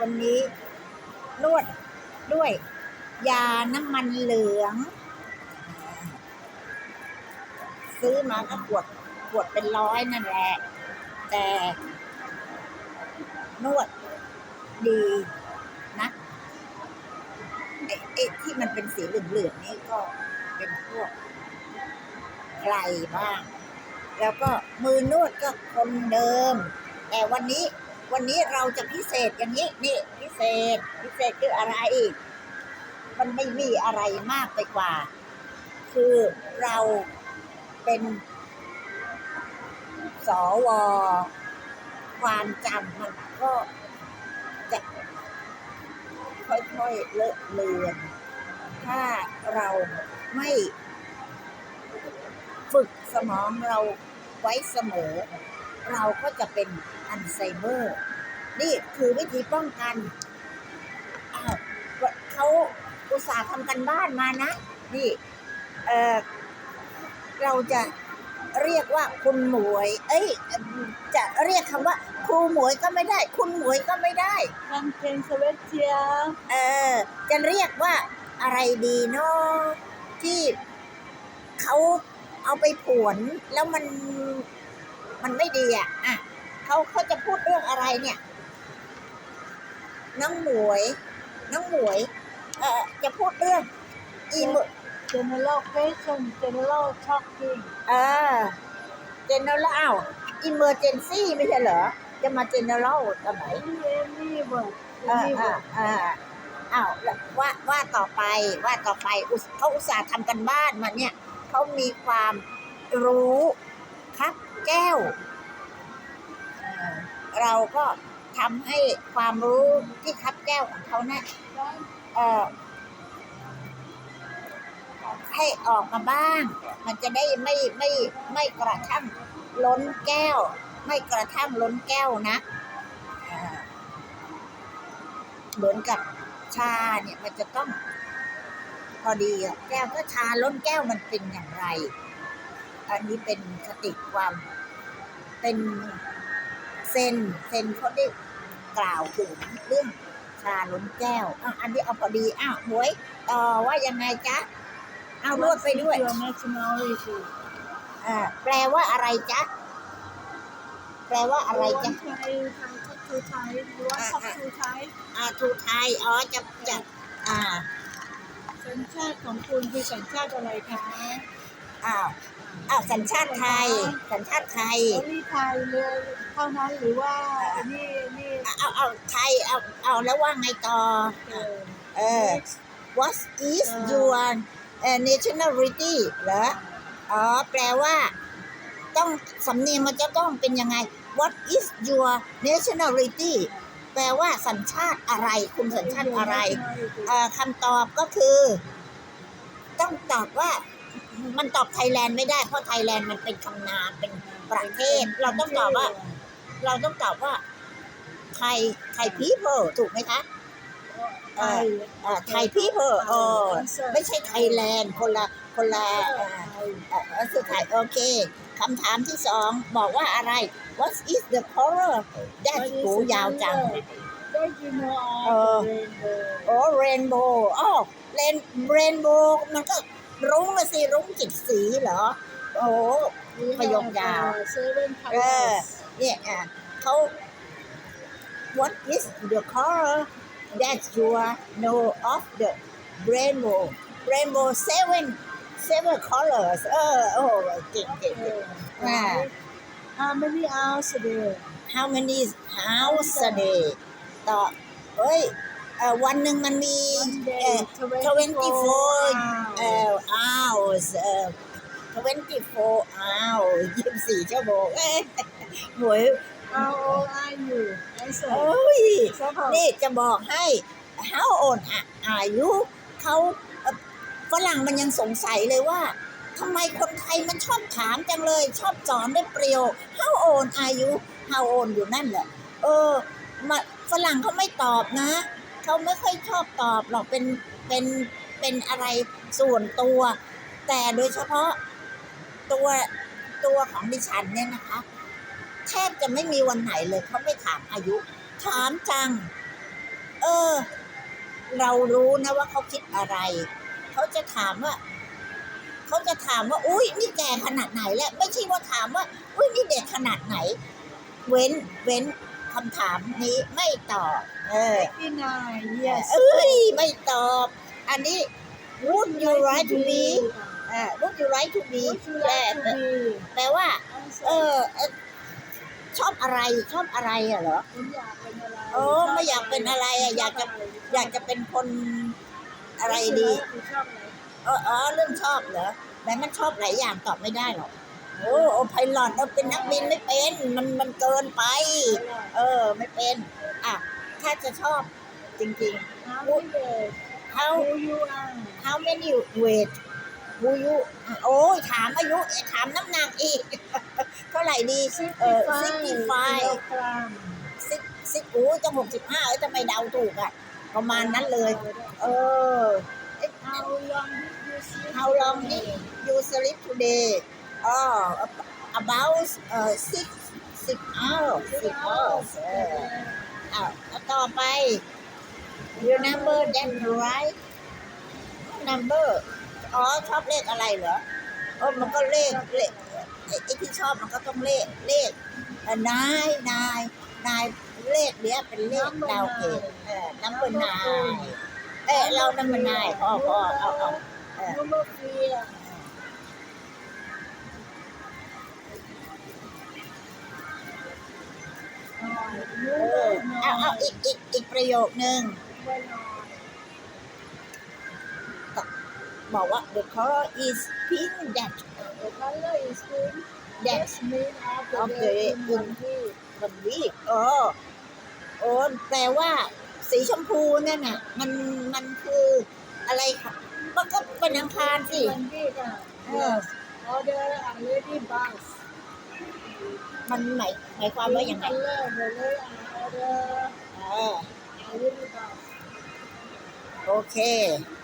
วันนี้นวดด้วย ยาน้ำมันเหลือง ซื้อมาก็ขวดขวดเป็นร้อยนั่นแหละ แต่ นวดดีนะไอ้ไอ้ที่มันเป็นสีเหลืองๆนี่ก็เป็นพวกไกลบ้าง แล้วก็มือนวดก็คนเดิม แต่วันนี้ วันนี้เราจะพิเศษอย่างนี้นี่พิเศษ พิเศษคืออะไรอีกมันไม่มีอะไรมากไปกว่า คือเราเป็นสวความจำมันก็จะค่อยๆเลอะเลือน ถ้าเราไม่ฝึกสมองเราไว้เสมอ เราก็จะเป็นอัลไซเมอร์ นี่คือวิธีป้องกันอ้าวเขาอุตส่าห์ทำกันบ้านมานะ นี่เออเราจะเรียกว่าคุณหมวย เอ้ย จะเรียกคำว่า ครูหมวยก็ไม่ได้ คุณหมวยก็ไม่ได้นั่งเพลงสวีทเจียเออ จะเรียกว่าอะไรดีเนาะที่เขาเอาไปผวนแล้วมัน มันไม่ดีอะอะเขาเขาจะพูดเรื่องอะไรเนี่ยน้องหมวย น้องหมวย เออจะพูดเรื่องอีโม general question general talking เออเจเนอเรลอ้าวอิมเมอร์เจนซี่ไม่ใช่เหรอ จะมาเจเนอเรลตอนไหน any word อ่า any อ่า word อ่าอ้าวแล้วว่าว่าต่อไปว่าต่อไปอุตเขาอุตส่าห์ทำกันบ้านมาเนี่ยเขามีความรู้ครับ แก้ว เราก็ทำให้ความรู้ที่คับแก้วของเขาเนี่ยเออให้ออกมาบ้าง มันจะได้ไม่ไม่ไม่กระทั่งล้นแก้ว ไม่กระทั่งล้นแก้วนะเหมือนกับชาเนี่ยมันจะต้องพอดีแก้วถ้าชาล้นแก้วมันเป็นอย่างไร อันนี้เป็นคติความ เป็นเซนเซนเขาได้กล่าวถึงเรื่องชาล้นแก้วอะอันนี้เอาพอดีอ้าวหมวยต่อว่ายังไงจ๊ะเอารวดไปด้วย your nationality อ่าแปลว่าอะไรจ๊ะ แปลว่าอะไรวัจ๊ะนไทยไทยทับทูไทยหรือว่าอ่าทับอ่าทูไทยอ่าทูไทยอ๋อจะจะอ่าสัญชาติของคุณคือสัญชาติอะไรคะ อ้าว อ้าวสัญชาติไทย สัญชาติไทย โอลี่ไทยเลยเท่านั้นหรือว่านี่นี่เอาเอาไทยเอาเอาแล้วว่าไงต่อ เออเออ what is your uh, nationality เหรอ อ๋อ แปลว่า ต้องสำเนียงมันจะต้องเป็นยังไง what is your nationality แปลว่าสัญชาติอะไร คุณสัญชาติอะไร เอ่อคำตอบก็คือ ต้องตอบว่า มันตอบไทยแลนด์ไม่ได้เพราะไทยแลนด์มันเป็นคำนามเป็นประเทศ เราต้องตอบว่า เราต้องตอบว่าไทยไทย people ถูกไหมคะไทยไทย people เออไม่ใช่ไทยแลนด์คนละคนละเอ่อเอ่อเอ่อสุดท้ายโอเคคำถามที่สองบอกว่าอะไร What is the color that โหยาวจังได้ยินว่าเออโอ้เรนโบว์อ๋อเรนเรนโบว์มันก็ รุ้งละสิรุ้งจิตสีเหรอ โอ้ประโยคยาว เซเว่นเออเนี่ยอะเขา What is the color that you know of the rainbow rainbow seven seven colors เออโอ้เก่งเก่งเก่งอ่า How many hours a day how many hours a day ต่อเอ้ยเอ่อวันหนึ่งมันมี One เอ่ day อ24เอ่อ hours เอ่อ 24 hours 24 ชั่วโมงเอ้ยหมวย How old are you Answer โอ้ย Seven นี่จะบอกให้ how old อะอายุเขาเอ่อฝรั่งมันยังสงสัยเลยว่าทำไมคนไทยมันชอบถามจังเลย ชอบสอนด้วยประโยค how old อายุ how old อยู่นั่นแหละ เออมาฝรั่งเขาไม่ตอบนะ เขาไม่ค่อยชอบตอบหรอกเป็นเป็นเป็นอะไรส่วนตัว แต่โดยเฉพาะตัวตัวของดิฉันเนี่ยนะคะแทบจะไม่มีวันไหนเลยเขาไม่ถามอายุ ถามจัง เออ เรารู้นะว่าเขาคิดอะไร เขาจะถามว่าเขาจะถามว่า อุ้ยนี่แก่ขนาดไหนแล้วไม่ใช่ว่าถามว่า อุ้ยนี่เด็กขนาดไหน เว้นเว้นคำถามนี้ไม่ตอบ เออที่นาย yes เอ้ยไม่ตอบ อันนี้ would you like to be อ่า would you like to be Would you แปล like to be แปลว่า เออเอ่อชอบอะไรชอบอะไรอะเหรอคุณอยากเป็นอะไรโอ้ไม่อยากเป็นอะไรอะอยากจะอยากจะเป็นคนอะไรดีคุณชอบอะไรเออเออเรื่องชอบเหรอแต่มันชอบหลายอย่างตอบไม่ได้หรอกโอ้โอไพลอตเราเป็นนักบินไม่เป็น มันมันเกินไป เออไม่เป็น อะ ถ้าจะชอบจริง How many days ๆ how who you are how many weight do you โอ้ยถามอายุถามน้ำหนักอีก เท่าไหร่ดีเออ sixty กิโล five กรัมซิกซิกโอ้ยจะหกสิบห้าเอ้ยจะไม่เดาถูกอะ ประมาณนั้นเลย เออ How long did you sleep how long did you sleep today อ๋อ about เอ่อ six six hours six hours เอออ้าวแล้วต่อไป you number that right number อ๋อชอบเลขอะไรเหรอโอ้มันก็เลขเลขไอ้ที่ชอบมันก็ต้องเลขเลขนายนายนายเลขเนี้ยเป็นเลขดาวเกตเออ number nine เอ้เรา number nine พอพอเอาเอาเออเอาเอาอีกอีกอีกประโยคนึง บอกว่า the color is pink that The color is pink. that That's mean of the Of the day in in- one week. มันวีโอ้โอ้แปลว่า สีชมพูนั่นน่ะ มันมันคืออะไรคะมันก็เป็นอังคารสิ One week อะเออ Order a lady bus. มันหมายหมายความว่ายังไง Color the lady order เออ a lady bus. โอเค Ờ.